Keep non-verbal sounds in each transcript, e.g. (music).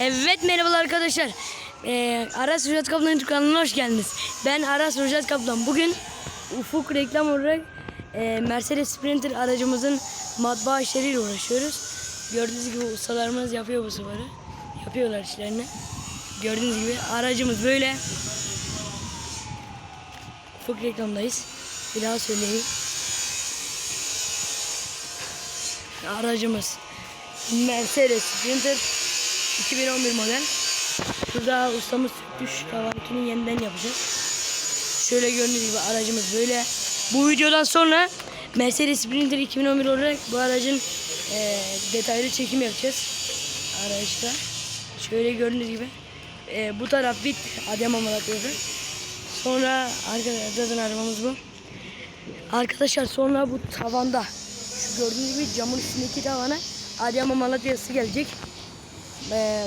Evet merhabalar arkadaşlar. Ee, Aras Rujat Kaplan kanalına hoş geldiniz. Ben Aras Rujat Kaplan. Bugün Ufuk reklam olarak e, Mercedes Sprinter aracımızın matbaa işleriyle uğraşıyoruz. Gördüğünüz gibi ustalarımız yapıyor bu sıvarı. Yapıyorlar işlerini. Gördüğünüz gibi aracımız böyle. Ufuk reklamdayız. Bir daha söyleyeyim. Aracımız Mercedes Sprinter 2011 model. Burada ustamız söktü. Şu kavantini yeniden yapacağız. Şöyle gördüğünüz gibi aracımız böyle. Bu videodan sonra Mercedes Sprinter 2011 olarak bu aracın eee, detaylı çekim yapacağız. Araçta. Şöyle gördüğünüz gibi. Eee, bu taraf bitti. Adıyaman Malatya'da. Sonra arkadaşlar zaten arabamız bu. Arkadaşlar sonra bu tavanda şu gördüğünüz gibi camın üstündeki tavana Adıyaman Malatya'sı gelecek. Ee,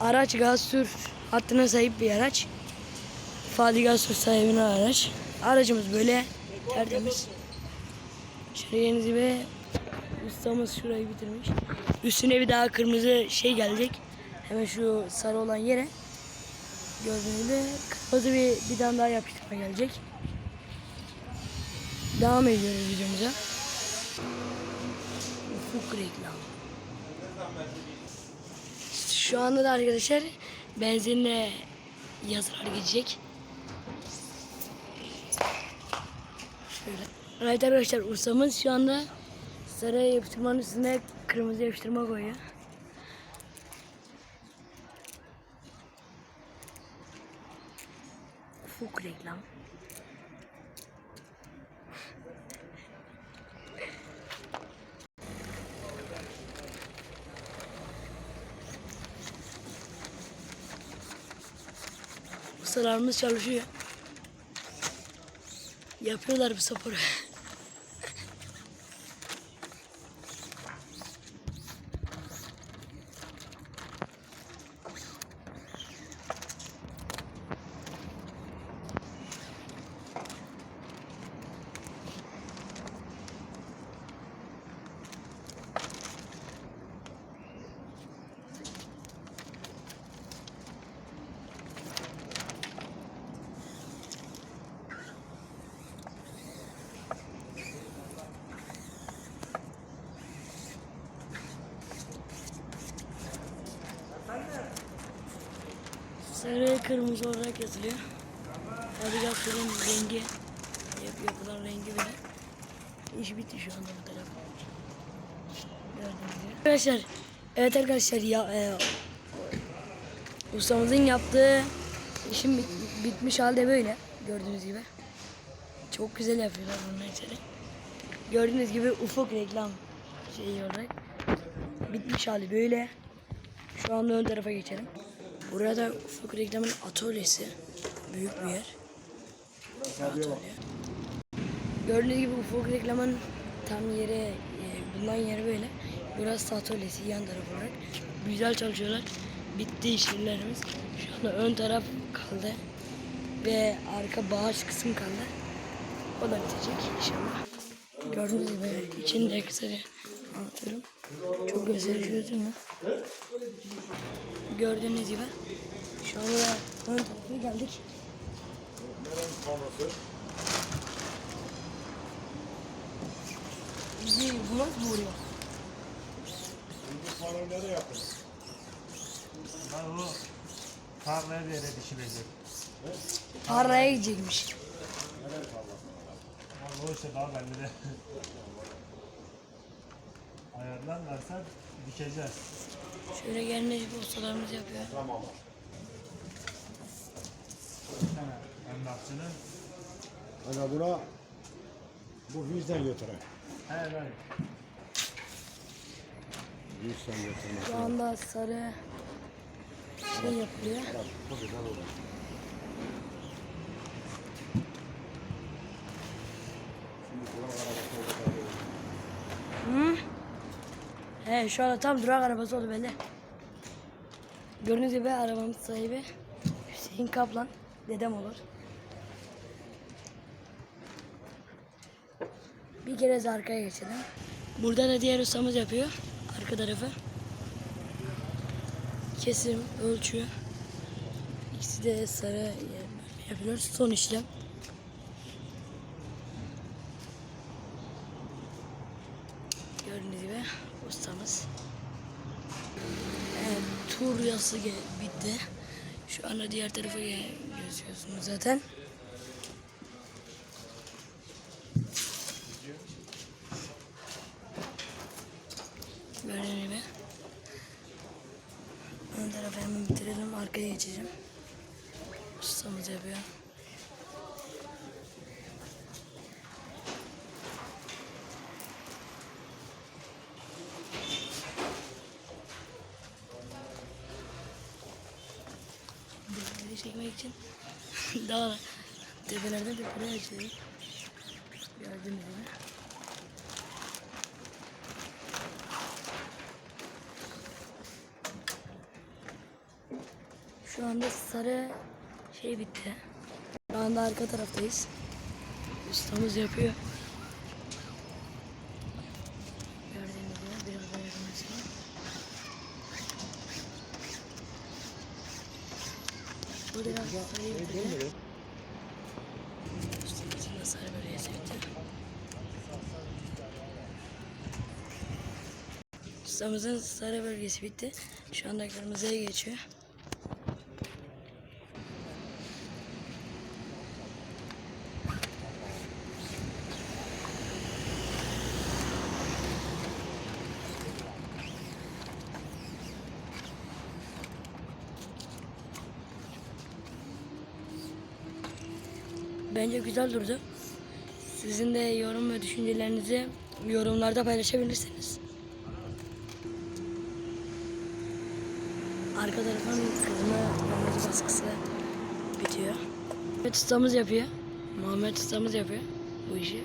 araç gaz tür hattına sahip bir araç. Fadi gaz tür sahibine araç. Aracımız böyle tertemiz. Şöyle gibi ustamız şurayı bitirmiş. Üstüne bir daha kırmızı şey gelecek. Hemen şu sarı olan yere. Gördüğünüz gibi kırmızı bir, bir daha yapıştırma gelecek. Devam ediyoruz videomuza. Ufuk reklam. Şu anda da arkadaşlar benzinle yazılar gidecek. Şöyle. Evet arkadaşlar ustamız şu anda sarı yapıştırmanın üstüne kırmızı yapıştırma koyuyor. Ufuk reklam. Ustalarımız çalışıyor. Yapıyorlar bu sporu. Sarı kırmızı olarak yazılıyor. Navigasyonun rengi yap yapılan rengi bile. İş bitti şu anda bu taraf. Arkadaşlar evet arkadaşlar ya e, ustamızın yaptığı işin bit- bitmiş halde böyle gördüğünüz gibi. Çok güzel yapıyorlar bunun içeri. Gördüğünüz gibi ufuk reklam şeyi olarak bitmiş hali böyle. Şu anda ön tarafa geçelim. Burada ufuk reklamın atölyesi. Büyük bir yer. Atölye. Gördüğünüz gibi ufuk reklamın tam yeri, e, bulunan yeri böyle. Burası atölyesi yan taraf olarak. Güzel çalışıyorlar. Bitti işlerimiz. Şu anda ön taraf kaldı. Ve arka bağış kısım kaldı. O da bitecek inşallah. Gördüğünüz gibi içinde kısaca anlatıyorum. Çok gösterici değil mi? Gördüğünüz gibi şu anda ön tarafa geldik. Bizi bu nasıl vuruyor? Ha o tarlaya bir yere dişilecek. Tarlaya gidecekmiş. Ha o işte daha belli de. Ayarlan versen dikeceğiz. Şöyle geldiğiniz gibi ustalarımız yapıyor. Emlakçının. Ana buna bu yüzden götüre. He ben. Yüzden götürme. Şu anda sarı şey yapılıyor. Bu güzel olur. He şu anda tam durak arabası oldu bende. Gördüğünüz gibi arabamın sahibi Hüseyin Kaplan. Dedem olur. Bir kere de arkaya geçelim. Burada da diğer ustamız yapıyor. Arka tarafı. kesim, ölçü. İkisi de sarı yapıyoruz. Son işlem. Gördüğünüz gibi ustamız. Ge- bitti. Şu anda diğer tarafa ge- gözüyorsunuz zaten. Gördüğünüz gibi. Ön tarafı hemen bitirelim. Arkaya geçeceğim. Ustamız yapıyor. İçin (laughs) daha tepelerden tepelere açıyorum. Gördüğünüz gibi. Şu anda sarı şey bitti. Şu anda arka taraftayız. Ustamız yapıyor. Gördüğünüz gibi biraz daha yakınlaşalım. Bu biraz sarı bitti. Ustamızın sarı bölgesi bitti. Şu anda kırmızıya geçiyor. Bence güzel durdu. Sizin de yorum ve düşüncelerinizi yorumlarda paylaşabilirsiniz. Arka tarafın kırmızı kırmızı baskısı bitiyor. Muhammed ustamız yapıyor. Muhammed ustamız yapıyor bu işi.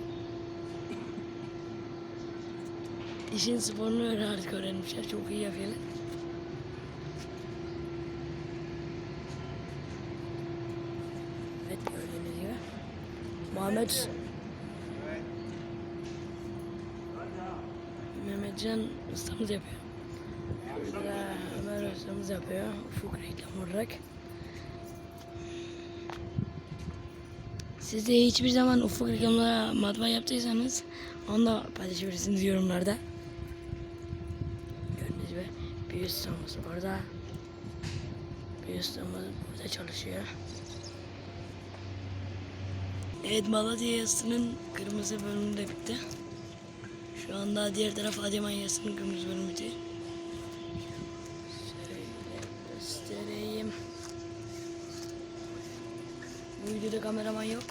İşin sporunu öyle artık öğrenmişler. Çok iyi yapıyorlar. Evet gördüğünüz gibi. Muhammed Mehmetcan ustamız yapıyor. Burada Ömer ustamız yapıyor. Ufuk reklam olarak. Siz de hiçbir zaman ufuk reklamlara matbaa yaptıysanız onu da paylaşabilirsiniz yorumlarda. Gördüğünüz gibi bir ustamız orada. Bir ustamız burada çalışıyor. Evet Malatya yasının kırmızı bölümü de bitti. Şu anda diğer taraf Adıyaman yasının kırmızı bölümü bitti. Şöyle göstereyim. Bu videoda kameraman yok.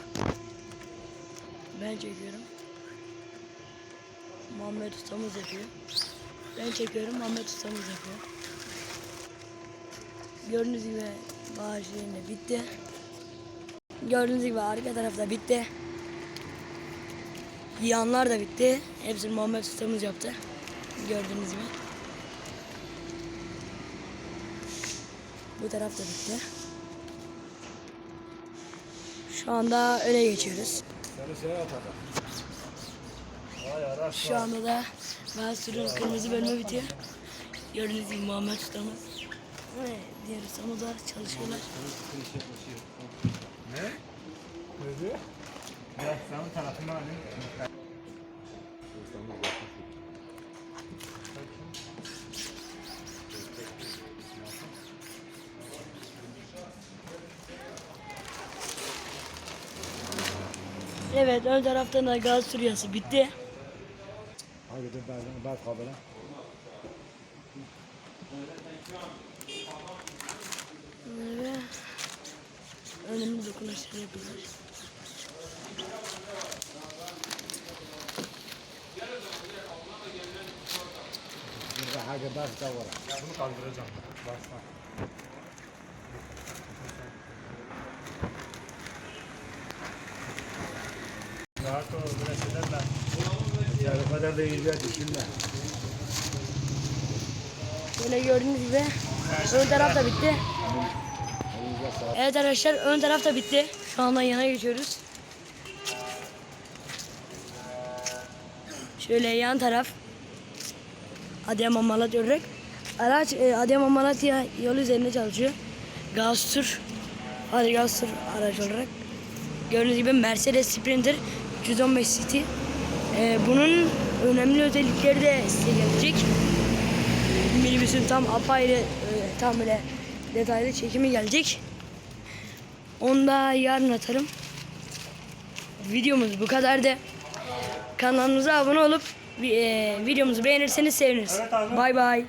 Ben çekiyorum. Muhammed ustamız yapıyor. Ben çekiyorum, Muhammed ustamız yapıyor. Gördüğünüz gibi bağış bitti. Gördüğünüz gibi arka tarafta bitti. Yanlar da bitti. Hepsini Muhammed ustamız yaptı. Gördüğünüz gibi. Bu taraf da bitti. Şu anda öne geçiyoruz. Şu anda da Galatasaray'ın kırmızı bölümü bitiyor. Gördüğünüz gibi Muhammed ustamız diğer ustamız da çalışıyorlar. Dedi. Biraz sana tarafından alayım. Evet ön taraftan da gaz süryası bitti. Hadi dur ben ben kabile. Ve önemli dokunuşlar hadi bas da. Ya bunu kaldıracağım. Basma. Rahat ol. Böyle şeyler ben. Ya kadar da iyice düşünme. Böyle gördüğünüz gibi ön taraf da bitti. Evet arkadaşlar ön taraf da bitti. Şu anda yana geçiyoruz. Şöyle yan taraf. Adıyaman Malatya olarak. Araç e, Adıyaman Malatya yolu üzerinde çalışıyor. Gaztur. Hadi Gaztur araç olarak. Gördüğünüz gibi Mercedes Sprinter 315 City. E, bunun önemli özellikleri de gelecek. Minibüsün tam apayrı e, tam böyle detaylı çekimi gelecek. Onu da yarın atarım. Videomuz bu kadardı. Kanalımıza abone olup videomuzu beğenirseniz seviniriz. Evet. Bay bay.